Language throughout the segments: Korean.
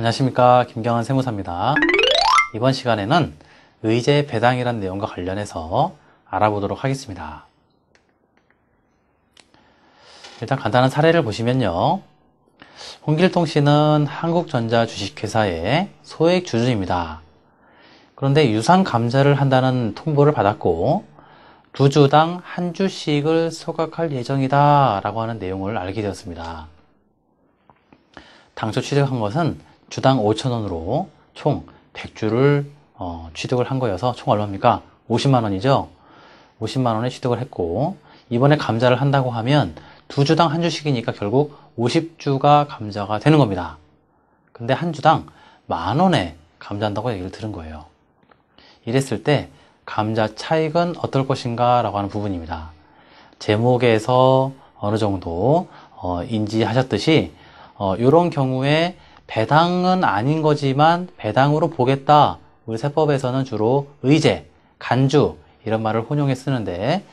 안녕하십니까 김경환 세무사입니다. 이번 시간에는 의제 배당이라는 내용과 관련해서 알아보도록 하겠습니다. 일단 간단한 사례를 보시면요. 홍길동 씨는 한국전자 주식회사의 소액 주주입니다. 그런데 유상 감자를 한다는 통보를 받았고 두 주당 한 주씩을 소각할 예정이다 라고 하는 내용을 알게 되었습니다. 당초 취득한 것은 주당 5천원으로 총 100주를 어, 취득을 한 거여서 총 얼마입니까? 50만원이죠? 50만원에 취득을 했고 이번에 감자를 한다고 하면 두 주당 한 주씩이니까 결국 50주가 감자가 되는 겁니다. 근데 한 주당 만 원에 감자한다고 얘기를 들은 거예요. 이랬을 때 감자 차익은 어떨 것인가 라고 하는 부분입니다. 제목에서 어느 정도 어, 인지하셨듯이 어, 이런 경우에 배당은 아닌 거지만 배당으로 보겠다. 우리 세법에서는 주로 의제, 간주 이런 말을 혼용해 쓰는데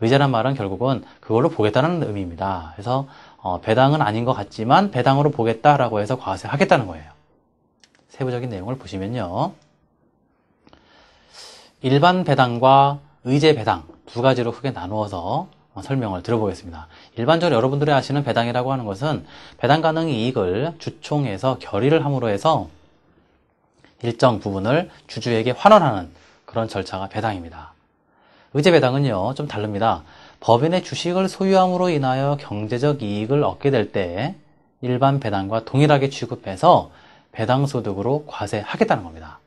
의제란 말은 결국은 그걸로 보겠다는 의미입니다. 그래서 어, 배당은 아닌 것 같지만 배당으로 보겠다라고 해서 과세 하겠다는 거예요. 세부적인 내용을 보시면요. 일반 배당과 의제 배당 두 가지로 크게 나누어서 설명을 들어보겠습니다. 일반적으로 여러분들이 아시는 배당이라고 하는 것은 배당 가능 이익을 주총에서 결의를 함으로 해서 일정 부분을 주주에게 환원하는 그런 절차가 배당입니다. 의제 배당은요, 좀 다릅니다. 법인의 주식을 소유함으로 인하여 경제적 이익을 얻게 될 때 일반 배당과 동일하게 취급해서 배당 소득으로 과세하겠다는 겁니다.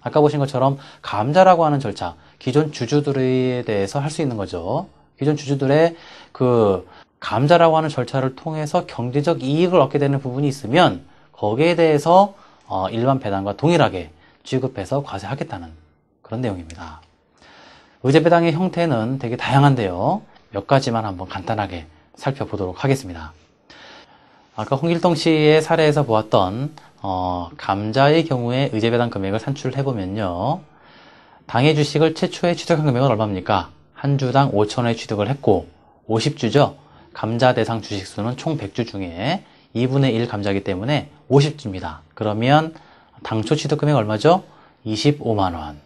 아까 보신 것처럼 감자라고 하는 절차, 기존 주주들에 대해서 할 수 있는 거죠. 기존 주주들의 그 감자라고 하는 절차를 통해서 경제적 이익을 얻게 되는 부분이 있으면 거기에 대해서 어, 일반 배당과 동일하게 취급해서 과세하겠다는 그런 내용입니다. 의제 배당의 형태는 되게 다양한데요. 몇 가지만 한번 간단하게 살펴보도록 하겠습니다. 아까 홍길동 씨의 사례에서 보았던 어, 감자의 경우에 의제 배당 금액을 산출해 보면요. 당의 주식을 최초에 취득한 금액은 얼마입니까? 한 주당 5천원에 취득을 했고 50주죠. 감자 대상 주식 수는 총 100주 중에 2분의 1 감자이기 때문에 50주입니다. 그러면 당초 취득 금액 얼마죠? 25만원.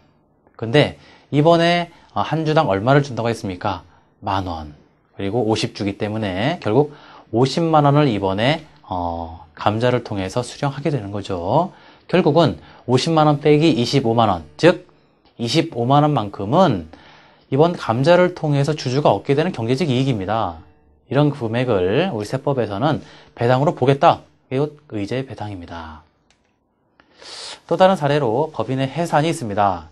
근데 이번에 한 주당 얼마를 준다고 했습니까? 만원. 그리고 50주기 때문에 결국 50만원을 이번에 어, 감자를 통해서 수령하게 되는 거죠. 결국은 50만원 빼기 25만원, 즉 25만원만큼은 이번 감자를 통해서 주주가 얻게 되는 경제적 이익입니다. 이런 금액을 우리 세법에서는 배당으로 보겠다. 이것 의제 배당입니다. 또 다른 사례로 법인의 해산이 있습니다.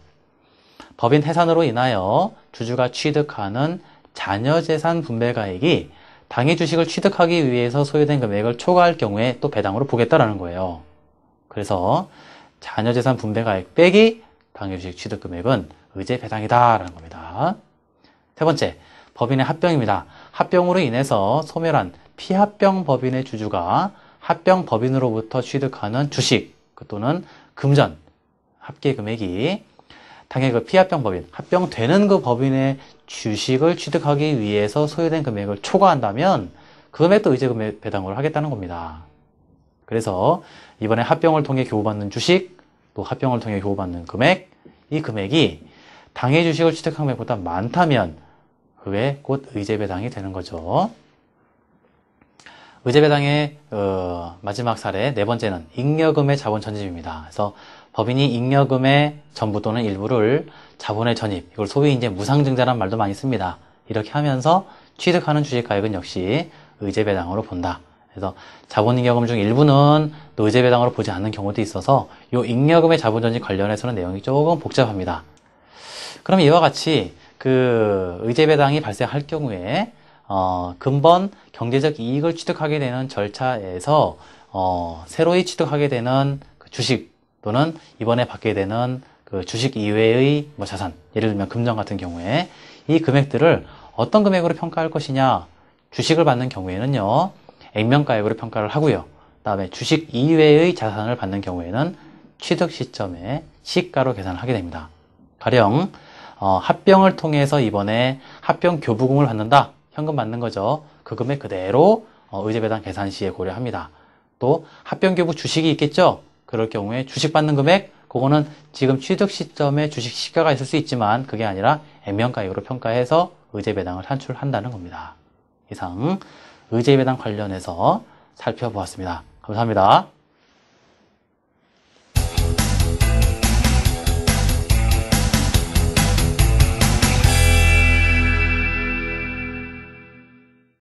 법인 해산으로 인하여 주주가 취득하는 자녀재산 분배가액이 당의 주식을 취득하기 위해서 소요된 금액을 초과할 경우에 또 배당으로 보겠다라는 거예요. 그래서 자녀재산 분배가액 빼기 당의 주식 취득 금액은 의제 배당이다라는 겁니다. 세 번째, 법인의 합병입니다. 합병으로 인해서 소멸한 피합병 법인의 주주가 합병 법인으로부터 취득하는 주식 또는 금전 합계 금액이 당의 그 피합병 법인, 합병되는 그 법인의 주식을 취득하기 위해서 소요된 금액을 초과한다면 그 금액도 의제 금액 배당을 하겠다는 겁니다. 그래서 이번에 합병을 통해 교부받는 주식, 또 합병을 통해 교부받는 금액, 이 금액이 당의 주식을 취득한 금액보다 많다면 그게 곧 의제 배당이 되는 거죠. 의제 배당의 어, 마지막 사례 네 번째는 잉여금의 자본 전집입니다. 그래서 법인이 잉여금의 전부 또는 일부를 자본의 전입, 이걸 소위 이제 무상증자란 말도 많이 씁니다. 이렇게 하면서 취득하는 주식가액은 역시 의제 배당으로 본다. 그래서 자본 잉여금 중 일부는 의제 배당으로 보지 않는 경우도 있어서 이 잉여금의 자본 전입 관련해서는 내용이 조금 복잡합니다. 그럼 이와 같이 그 의제 배당이 발생할 경우에 어, 근본 경제적 이익을 취득하게 되는 절차에서 어, 새로이 취득하게 되는 그 주식 또는 이번에 받게 되는 그 주식 이외의 뭐 자산, 예를 들면 금전 같은 경우에 이 금액들을 어떤 금액으로 평가할 것이냐? 주식을 받는 경우에는요 액면가액으로 평가를 하고요. 그 다음에 주식 이외의 자산을 받는 경우에는 취득 시점에 시가로 계산을 하게 됩니다. 가령 어, 합병을 통해서 이번에 합병 교부금을 받는다 현금 받는 거죠 그 금액 그대로 어, 의제배당 계산 시에 고려합니다 또 합병기부 주식이 있겠죠. 그럴 경우에 주식 받는 금액 그거는 지금 취득 시점에 주식 시가가 있을 수 있지만 그게 아니라 액면가액으로 평가해서 의제 배당을 산출한다는 겁니다. 이상 의제 배당 관련해서 살펴보았습니다. 감사합니다.